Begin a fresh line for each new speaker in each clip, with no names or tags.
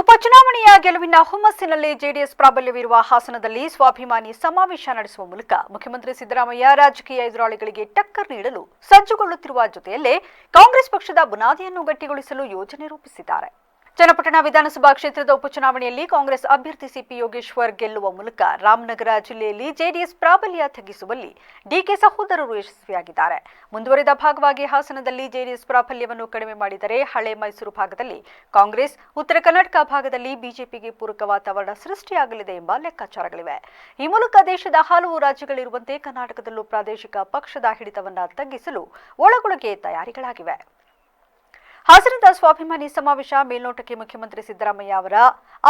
ಉಪಚುನಾವಣೆಯ ಗೆಲುವಿನ ಹುಮ್ಮಸ್ಸಿನಲ್ಲಿ ಜೆಡಿಎಸ್ ಪ್ರಾಬಲ್ಯವಿರುವ ಹಾಸನದಲ್ಲಿ ಸ್ವಾಭಿಮಾನಿ ಸಮಾವೇಶ ನಡೆಸುವ ಮೂಲಕ ಮುಖ್ಯಮಂತ್ರಿ ಸಿದ್ದರಾಮಯ್ಯ ರಾಜಕೀಯ ಎದುರಾಳಿಗಳಿಗೆ ಟಕ್ಕರ್ ನೀಡಲು ಸಜ್ಜುಗೊಳ್ಳುತ್ತಿರುವ ಜೊತೆಯಲ್ಲೇ ಕಾಂಗ್ರೆಸ್ ಪಕ್ಷದ ಬುನಾದಿಯನ್ನು ಗಟ್ಟಿಗೊಳಿಸಲು ಯೋಜನೆ ರೂಪಿಸಿದ್ದಾರೆ. ಚನ್ನಪಟ್ಟಣ ವಿಧಾನಸಭಾ ಕ್ಷೇತ್ರದ ಉಪಚುನಾವಣೆಯಲ್ಲಿ ಕಾಂಗ್ರೆಸ್ ಅಭ್ಯರ್ಥಿ ಸಿಪಿ ಯೋಗೇಶ್ವರ್ ಗೆಲ್ಲುವ ಮೂಲಕ ರಾಮನಗರ ಜಿಲ್ಲೆಯಲ್ಲಿ ಜೆಡಿಎಸ್ ಪ್ರಾಬಲ್ಯ ತಗ್ಗಿಸುವಲ್ಲಿ ಡಿಕೆ ಸಹೋದರರು ಯಶಸ್ವಿಯಾಗಿದ್ದಾರೆ. ಮುಂದುವರಿದ ಭಾಗವಾಗಿ ಹಾಸನದಲ್ಲಿ ಜೆಡಿಎಸ್ ಪ್ರಾಬಲ್ಯವನ್ನು ಕಡಿಮೆ ಮಾಡಿದರೆ ಹಳೆ ಮೈಸೂರು ಭಾಗದಲ್ಲಿ ಕಾಂಗ್ರೆಸ್, ಉತ್ತರ ಕರ್ನಾಟಕ ಭಾಗದಲ್ಲಿ ಬಿಜೆಪಿಗೆ ಪೂರಕ ವಾತಾವರಣ ಸೃಷ್ಟಿಯಾಗಲಿದೆ ಎಂಬ ಲೆಕ್ಕಾಚಾರಗಳಿವೆ. ಈ ಮೂಲಕ ದೇಶದ ಹಲವು ರಾಜ್ಯಗಳಿರುವಂತೆ ಕರ್ನಾಟಕದಲ್ಲೂ ಪ್ರಾದೇಶಿಕ ಪಕ್ಷದ ಹಿಡಿತವನ್ನು ತಗ್ಗಿಸಲು ಒಳಗೊಳಗೆ ತಯಾರಿಗಳಾಗಿವೆ. ಹಾಸನದ ಸ್ವಾಭಿಮಾನಿ ಸಮಾವೇಶ ಮೇಲ್ನೋಟಕ್ಕೆ ಮುಖ್ಯಮಂತ್ರಿ ಸಿದ್ದರಾಮಯ್ಯ ಅವರ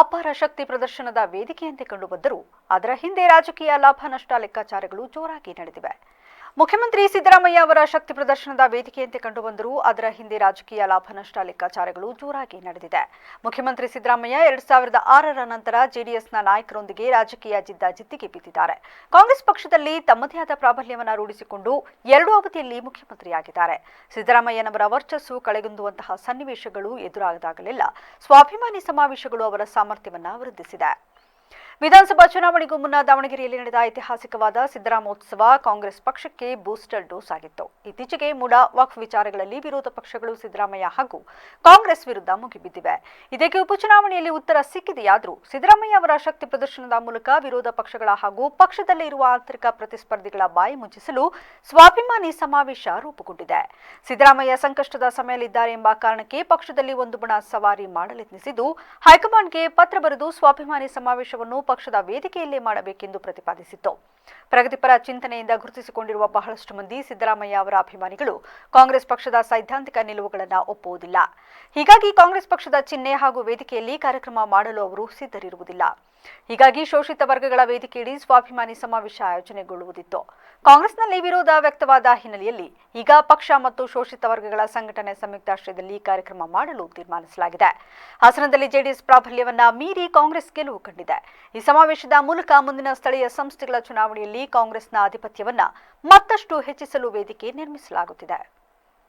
ಅಪಾರ ಶಕ್ತಿ ಪ್ರದರ್ಶನದ ವೇದಿಕೆಯಂತೆ ಕಂಡುಬಂದರೂ. ಅದರ ಹಿಂದೆ ರಾಜಕೀಯ ಲಾಭ ನಷ್ಟ ಲೆಕ್ಕಾಚಾರಗಳು ಜೋರಾಗಿ ನಡೆದಿವೆ. ಮುಖ್ಯಮಂತ್ರಿ ಸಿದ್ದರಾಮಯ್ಯ ಅವರ ಶಕ್ತಿ ಪ್ರದರ್ಶನದ ವೇದಿಕೆಯಂತೆ ಕಂಡುಬಂದರೂ ಅದರ ಹಿಂದೆ ರಾಜಕೀಯ ಲಾಭ ನಷ್ಟ ಲೆಕ್ಕಾಚಾರಗಳು ಜೋರಾಗಿ ನಡೆದಿದೆ. ಮುಖ್ಯಮಂತ್ರಿ ಸಿದ್ದರಾಮಯ್ಯ ಎರಡ್ ಸಾವಿರದ ಆರರ ನಂತರ ಜೆಡಿಎಸ್ನ ನಾಯಕರೊಂದಿಗೆ ರಾಜಕೀಯ ಜಿದ್ದಾಜಿದ್ದಿಗೆ ಬಿದ್ದಿದ್ದಾರೆ. ಕಾಂಗ್ರೆಸ್ ಪಕ್ಷದಲ್ಲಿ ತಮ್ಮದೇ ಆದ ಪ್ರಾಬಲ್ಯವನ್ನು ರೂಢಿಸಿಕೊಂಡು ಎರಡು ಅವಧಿಯಲ್ಲಿ ಮುಖ್ಯಮಂತ್ರಿಯಾಗಿದ್ದಾರೆ. ಸಿದ್ದರಾಮಯ್ಯನವರ ವರ್ಚಸ್ಸು ಕಳೆಗುಂದುವಂತಹ ಸನ್ನಿವೇಶಗಳು ಎದುರಾದಾಗಲೆಲ್ಲ. ಸ್ವಾಭಿಮಾನಿ ಸಮಾವೇಶಗಳು ಅವರ ಸಾಮರ್ಥ್ಯವನ್ನು ವೃದ್ಧಿಸಿದೆ. ವಿಧಾನಸಭಾ ಚುನಾವಣೆಗೂ ಮುನ್ನ ದಾವಣಗೆರೆಯಲ್ಲಿ ನಡೆದ ಐತಿಹಾಸಿಕವಾದ ಸಿದ್ದರಾಮೋತ್ಸವ ಕಾಂಗ್ರೆಸ್ ಪಕ್ಷಕ್ಕೆ ಬೂಸ್ಟರ್ ಡೋಸ್ ಆಗಿತ್ತು. ಇತ್ತೀಚೆಗೆ ಮುಡಾ ವಕ್ಫ್ ವಿಚಾರಗಳಲ್ಲಿ ವಿರೋಧ ಪಕ್ಷಗಳು ಸಿದ್ದರಾಮಯ್ಯ ಹಾಗೂ ಕಾಂಗ್ರೆಸ್ ವಿರುದ್ಧ ಮುಗಿಬಿದ್ದಿವೆ. ಇದಕ್ಕೆ ಉಪಚುನಾವಣೆಯಲ್ಲಿ ಉತ್ತರ ಸಿಕ್ಕಿದೆಯಾದರೂ ಸಿದ್ದರಾಮಯ್ಯ ಅವರ ಶಕ್ತಿ ಪ್ರದರ್ಶನದ ಮೂಲಕ ವಿರೋಧ ಪಕ್ಷಗಳ ಹಾಗೂ ಪಕ್ಷದಲ್ಲಿ ಇರುವ ಆಂತರಿಕ ಪ್ರತಿಸ್ಪರ್ಧಿಗಳ ಬಾಯಿ ಮುಚ್ಚಿಸಲು ಸ್ವಾಭಿಮಾನಿ ಸಮಾವೇಶ ರೂಪುಗೊಂಡಿದೆ. ಸಿದ್ದರಾಮಯ್ಯ ಸಂಕಷ್ಟದ ಸಮಯದಲ್ಲಿದ್ದಾರೆ ಎಂಬ ಕಾರಣಕ್ಕೆ ಪಕ್ಷದಲ್ಲಿ ಒಂದು ಬಣ ಸವಾರಿ ಮಾಡಲೆತ್ನಿಸಿದ್ದು, ಹೈಕಮಾಂಡ್ಗೆ ಪತ್ರ ಬರೆದು ಸ್ವಾಭಿಮಾನಿ ಸಮಾವೇಶವನ್ನು ಪಕ್ಷದ ವೇದಿಕೆಯಲ್ಲೇ ಮಾಡಬೇಕೆಂದು ಪ್ರತಿಪಾದಿಸಿತ್ತು. ಪ್ರಗತಿಪರ ಚಿಂತನೆಯಿಂದ ಗುರುತಿಸಿಕೊಂಡಿರುವ ಬಹಳಷ್ಟು ಮಂದಿ ಸಿದ್ದರಾಮಯ್ಯ ಅವರ ಅಭಿಮಾನಿಗಳು ಕಾಂಗ್ರೆಸ್ ಪಕ್ಷದ ಸೈದ್ಧಾಂತಿಕ ನಿಲುವುಗಳನ್ನು ಒಪ್ಪುವುದಿಲ್ಲ. ಹೀಗಾಗಿ ಕಾಂಗ್ರೆಸ್ ಪಕ್ಷದ ಚಿಹ್ನೆ ಹಾಗೂ ವೇದಿಕೆಯಲ್ಲಿ ಕಾರ್ಯಕ್ರಮ ಮಾಡಲು ಅವರು ಸಿದ್ಧರಿರುವುದಿಲ್ಲ. ಹೀಗಾಗಿ ಶೋಷಿತ ವರ್ಗಗಳ ವೇದಿಕೆಯಡಿ ಸ್ವಾಭಿಮಾನಿ ಸಮಾವೇಶ ಆಯೋಜನೆಗೊಳ್ಳುವುದಿತ್ತು. ಕಾಂಗ್ರೆಸ್ನಲ್ಲಿ ವಿರೋಧ ವ್ಯಕ್ತವಾದ ಹಿನ್ನೆಲೆಯಲ್ಲಿ ಈಗ ಪಕ್ಷ ಮತ್ತು ಶೋಷಿತ ವರ್ಗಗಳ ಸಂಘಟನೆ ಸಂಯುಕ್ತಾಶ್ರಯದಲ್ಲಿ ಕಾರ್ಯಕ್ರಮ ಮಾಡಲು ತೀರ್ಮಾನಿಸಲಾಗಿದೆ. ಹಾಸನದಲ್ಲಿ ಜೆಡಿಎಸ್ ಪ್ರಾಬಲ್ಯವನ್ನ ಮೀರಿ ಕಾಂಗ್ರೆಸ್ ಗೆಲುವು ಕಂಡಿದೆ. ಈ ಸಮಾವೇಶದ ಮೂಲಕ ಮುಂದಿನ ಸ್ಥಳೀಯ ಸಂಸ್ಥೆಗಳ ಚುನಾವಣೆಯಲ್ಲಿ ಕಾಂಗ್ರೆಸ್ನ ಆಧಿಪತ್ಯವನ್ನ ಮತ್ತಷ್ಟು ಹೆಚ್ಚಿಸಲು ವೇದಿಕೆ ನಿರ್ಮಿಸಲಾಗುತ್ತಿದೆ.